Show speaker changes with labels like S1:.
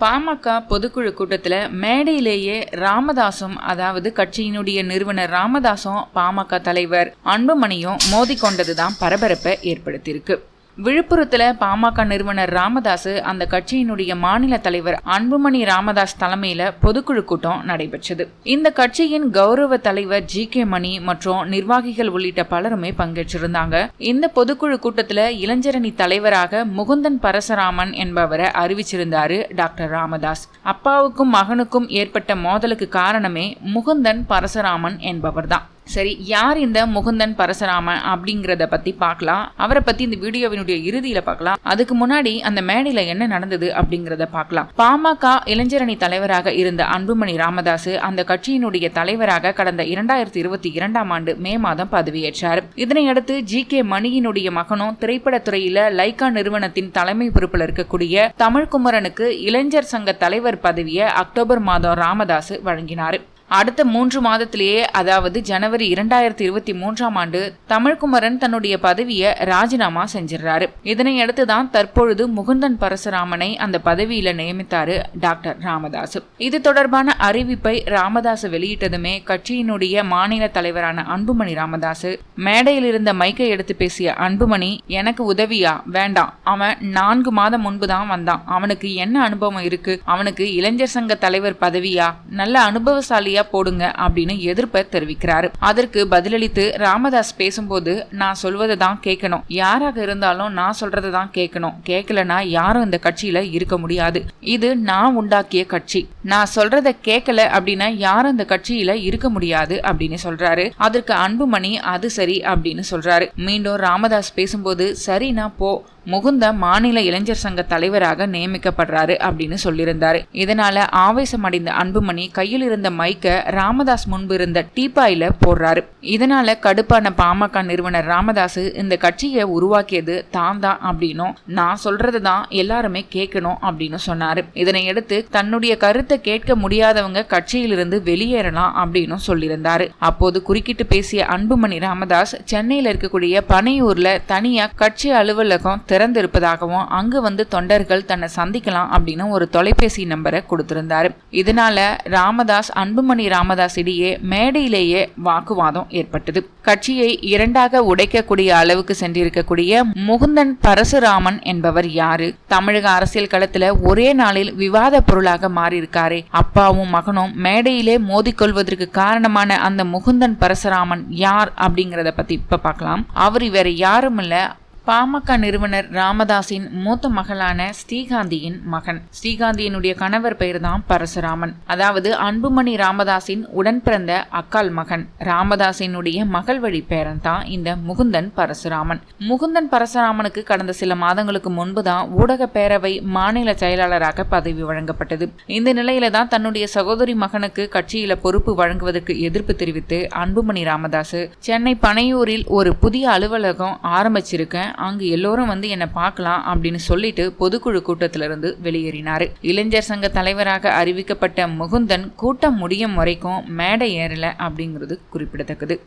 S1: பாமக பொதுக்குழு கூட்டத்தில் மேடையிலேயே ராமதாசும் அதாவது கட்சியினுடைய நிறுவனர் ராமதாசும் பாமக தலைவர் அன்புமணியும் மோதிக்கொண்டதுதான் பரபரப்பை ஏற்படுத்தியிருக்கு. விழுப்புரத்தில் பாமக நிறுவனர் ராமதாஸ் அந்த கட்சியினுடைய மாநில தலைவர் அன்புமணி ராமதாஸ் தலைமையில் பொதுக்குழு கூட்டம் நடைபெற்றது. இந்த கட்சியின் கௌரவ தலைவர் ஜி கே மணி மற்றும் நிர்வாகிகள் உள்ளிட்ட பலருமே பங்கேற்றிருந்தாங்க. இந்த பொதுக்குழு கூட்டத்தில் இளைஞரணி தலைவராக முகுந்தன் பரசராமன் என்பவரை அறிவிச்சிருந்தாரு டாக்டர் ராமதாஸ். அப்பாவுக்கும் மகனுக்கும் ஏற்பட்ட மோதலுக்கு காரணமே முகுந்தன் பரசராமன் என்பவர்தான். சரி யார் இந்த முகுந்தன் பரசுராமன் அப்படிங்கிறத பத்தி பார்க்கலாம். அவரை பத்தி இந்த வீடியோவினுடைய இறுதியில பார்க்கலாம். அதுக்கு முன்னாடி அந்த மேடையில என்ன நடந்தது அப்படிங்கிறத பார்க்கலாம். பாமக இளைஞரணி தலைவராக இருந்த அன்புமணி ராமதாஸ் அந்த கட்சியினுடைய தலைவராக கடந்த இரண்டாயிரத்தி இருபத்தி இரண்டாம் ஆண்டு மே மாதம் பதவியேற்றார். இதனையடுத்து ஜி கே மணியினுடைய மகனும் திரைப்படத்துறையில லைகா நிறுவனத்தின் தலைமை பொறுப்பில் இருக்கக்கூடிய தமிழ்குமரனுக்கு இளைஞர் சங்க தலைவர் பதவியை அக்டோபர் மாதம் ராமதாஸ் வழங்கினார். அடுத்த மூன்று மாதத்திலேயே அதாவது ஜனவரி இரண்டாயிரத்தி இருபத்தி மூன்றாம் ஆண்டு தமிழ்குமரன் தன்னுடைய பதவியை ராஜினாமா செஞ்சிடறாரு. இதனையடுத்து தான் தற்பொழுது முகுந்தன் பரசுராமனை அந்த பதவியில நியமித்தாரு டாக்டர் ராமதாஸ் இது தொடர்பான அறிவிப்பை ராமதாஸ் வெளியிட்டதுமே கட்சியினுடைய மாநில தலைவரான அன்புமணி ராமதாஸ் மேடையில் இருந்த மைக்கை எடுத்து பேசிய அன்புமணி எனக்கு உதவியா? வேண்டாம். அவன் நான்கு மாதம் முன்பு தான் வந்தான். அவனுக்கு என்ன அனுபவம் இருக்கு? அவனுக்கு இளைஞர் சங்க தலைவர் பதவியா? நல்ல அனுபவசாலியா சரியா போடுங்க அப்படின்னு எதிர்ப்பை தெரிவிக்கிறாரு. அதற்கு பதிலளித்து ராமதாஸ் பேசும்போது நான் சொல்வதை தான் கேட்கணும். யாராக இருந்தாலும் நான் சொல்றதை தான் கேட்கணும். கேட்கலனா யாரும் இந்த கட்சியில இருக்க முடியாது. இது நான் உண்டாக்கிய கட்சி. நான் சொல்றதை கேட்கல அப்படின்னா யாரும் இந்த கட்சியில இருக்க முடியாது அப்படின்னு சொல்றாரு. அதற்கு அன்புமணி அது சரி அப்படின்னு சொல்றாரு. மீண்டும் ராமதாஸ் பேசும்போது சரி நான் போ. முகுந்த மாநில இளைஞர் சங்க தலைவராக நியமிக்கப்படுறாரு அப்படின்னு சொல்லியிருந்தாரு. இதனால ஆவேசம் அடைந்த அன்புமணி கையில் இருந்த மைக்க ராமதாஸ் முன்பு இருந்த டீபாயில போடுறாரு. இதனால கடுப்பான பாமக நிறுவனர் ராமதாஸ் இந்த கட்சியை உருவாக்கியது தான் தான் அப்படின்னும் நான் சொல்றது தான் எல்லாருமே கேட்கணும் அப்படின்னு சொன்னாரு. இதனையடுத்து தன்னுடைய கருத்தை கேட்க முடியாதவங்க கட்சியிலிருந்து வெளியேறலாம் அப்படின்னு சொல்லியிருந்தாரு. அப்போது குறுக்கிட்டு பேசிய அன்புமணி ராமதாஸ் சென்னையில இருக்கக்கூடிய பனையூர்ல தனியா கட்சி அலுவலகம் திறந்திருப்பதாகவும் அங்கு வந்து தொண்டர்கள் தன்னை சந்திக்கலாம் அப்படின்னு ஒரு தொலைபேசி நம்பரை கொடுத்திருந்தார். இதனால ராமதாஸ் அன்புமணி ராமதாஸ் இடையே மேடையிலேயே வாக்குவாதம் ஏற்பட்டது. கட்சியை இரண்டாக உடைக்கக்கூடிய அளவுக்கு சென்றிருக்கக்கூடிய முகுந்தன் பரசுராமன் என்பவர் யாரு? தமிழக அரசியல் களத்துல ஒரே நாளில் விவாத பொருளாக மாறியிருக்காரே. அப்பாவும் மகனும் மேடையிலே மோதிக்கொள்வதற்கு காரணமான அந்த முகுந்தன் பரசுராமன் யார் அப்படிங்கறத பத்தி இப்ப பார்க்கலாம். அவர் வேற யாரும் இல்ல பாமக நிறுவனர் ராமதாஸின் மூத்த மகளான ஸ்ரீகாந்தியின் மகன். ஸ்ரீகாந்தியினுடைய கணவர் பெயர் தான் பரசுராமன். அதாவது அன்புமணி ராமதாஸின் உடன் பிறந்த அக்கால் மகன். ராமதாஸினுடைய மகள் வழி பேரன் தான் இந்த முகுந்தன் பரசுராமன். முகுந்தன் பரசுராமனுக்கு கடந்த சில மாதங்களுக்கு முன்பு தான் ஊடக பேரவை மாநில செயலாளராக பதவி வழங்கப்பட்டது. இந்த நிலையில தான் தன்னுடைய சகோதரி மகனுக்கு கட்சியில பொறுப்பு வழங்குவதற்கு எதிர்ப்பு தெரிவித்து அன்புமணி ராமதாஸ் சென்னை பனையூரில் ஒரு புதிய அலுவலகம் ஆரம்பிச்சிருக்கேன். அங்கு எல்லோரும் வந்து என்னை பார்க்கலாம் அப்படின்னு சொல்லிட்டு பொதுக்குழு கூட்டத்திலிருந்து வெளியேறினார். இளைஞர் சங்க தலைவராக அறிவிக்கப்பட்ட முகுந்தன் கூட்டம் முடியும் வரைக்கும் மேடை ஏறல அப்படிங்கிறது குறிப்பிடத்தக்கது.